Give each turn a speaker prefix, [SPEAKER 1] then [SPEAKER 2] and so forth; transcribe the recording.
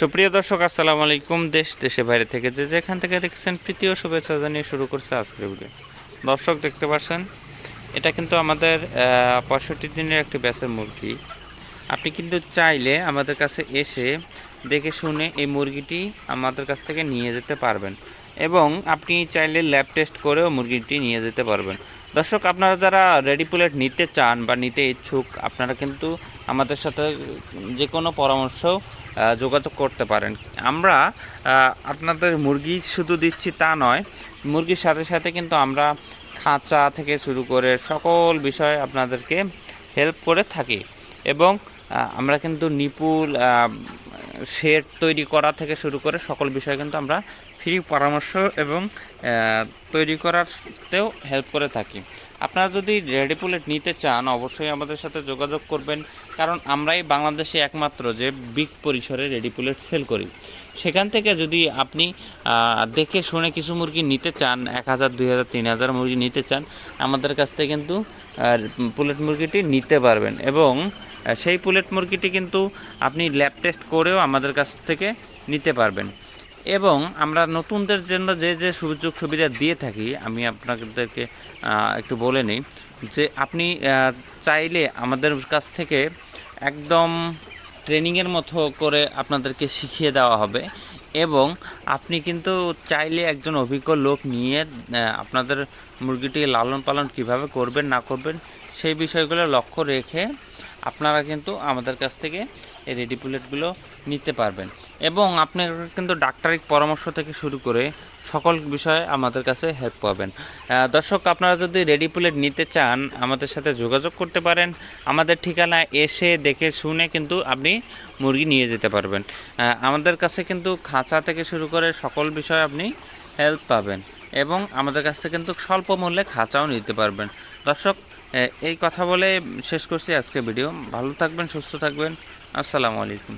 [SPEAKER 1] সুপ্রিয় দর্শক, আসসালামু আলাইকুম। দেশ দেশে বাইরে থেকে যে যেখান থেকে দেখছেন তৃতীয় শুভেচ্ছা জানিয়ে শুরু করছে আজকের ভিডিও দর্শক, দেখতে পাচ্ছেন, এটা কিন্তু আমাদের পঁয়ষট্টি দিনের একটি ব্যাসের মুরগি। আপনি কিন্তু চাইলে আমাদের কাছে এসে দেখে শুনে এই মুরগিটি আমাদের কাছ থেকে নিয়ে যেতে পারবেন এবং আপনি চাইলে ল্যাব টেস্ট করেও মুরগিটি নিয়ে যেতে পারবেন। দর্শক, আপনারা যারা রেডি প্লেট নিতে চান বা নিতে ইচ্ছুক, আপনারা কিন্তু আমাদের সাথে যে কোনো পরামর্শ যোগাযোগ করতে পারেন। আমরা আপনাদের মুরগি শুধু দিচ্ছি তা নয়, মুরগির সাথে সাথে কিন্তু আমরা খাঁচা থেকে শুরু করে সকল বিষয়ে আপনাদেরকে হেল্প করে থাকি। এবং আমরা কিন্তু নিপুল শেড তৈরি করা থেকে শুরু করে সকল বিষয়ে কিন্তু আমরা ফ্রি পরামর্শ এবং তৈরি করাতেও হেল্প করে থাকি। আপনারা যদি রেডি পুলেট নিতে চান, অবশ্যই আমাদের সাথে যোগাযোগ করবেন। কারণ আমরাই বাংলাদেশে একমাত্র যে বিগ পরিসরে রেডি পুলেট সেল করি। সেখান থেকে যদি আপনি দেখে শুনে কিছু মুরগি নিতে চান, এক হাজার, দুই হাজার, তিন হাজার মুরগি নিতে চান, আমাদের কাছ থেকে কিন্তু পুলেট মুরগিটি নিতে পারবেন। এবং সেই পুলেট মুরগিটি কিন্তু আপনি ল্যাব টেস্ট করেও আমাদের কাছ থেকে নিতে পারবেন। এবং আমরা নতুনদের জন্য যে যে সুযোগ সুবিধা দিয়ে থাকি, আমি আপনাদেরকে একটু বলে নিই যে, আপনি চাইলে আমাদের কাছ থেকে একদম ট্রেনিংয়ের মতো করে আপনাদেরকে শিখিয়ে দেওয়া হবে। এবং আপনি কিন্তু চাইলে একজন অভিজ্ঞ লোক নিয়ে আপনাদের মুরগিটি লালন পালন কীভাবে করবেন, না করবেন, সেই বিষয়গুলো লক্ষ্য রেখে আপনারা কিন্তু আমাদের কাছ থেকে এই রেডি প্লেটগুলো নিতে পারবেন। এবং আপনার কিন্তু ডাক্তারিক পরামর্শ থেকে শুরু করে সকল বিষয়ে আমাদের কাছে হেল্প পাবেন। দর্শক, আপনারা যদি রেডি প্লেট নিতে চান, আমাদের সাথে যোগাযোগ করতে পারেন। আমাদের ঠিকানা এসে দেখে শুনে কিন্তু আপনি মুরগি নিয়ে যেতে পারবেন। আমাদের কাছে কিন্তু খাঁচা থেকে শুরু করে সকল বিষয়ে আপনি হেল্প পাবেন। এবং আমাদের কাছ থেকে কিন্তু স্বল্প মূল্যে খাঁচাও নিতে পারবেন। দর্শক এই কথা বলে শেষ করছি আজকে ভিডিও। ভালো থাকবেন, সুস্থ থাকবেন। আসসালামু আলাইকুম।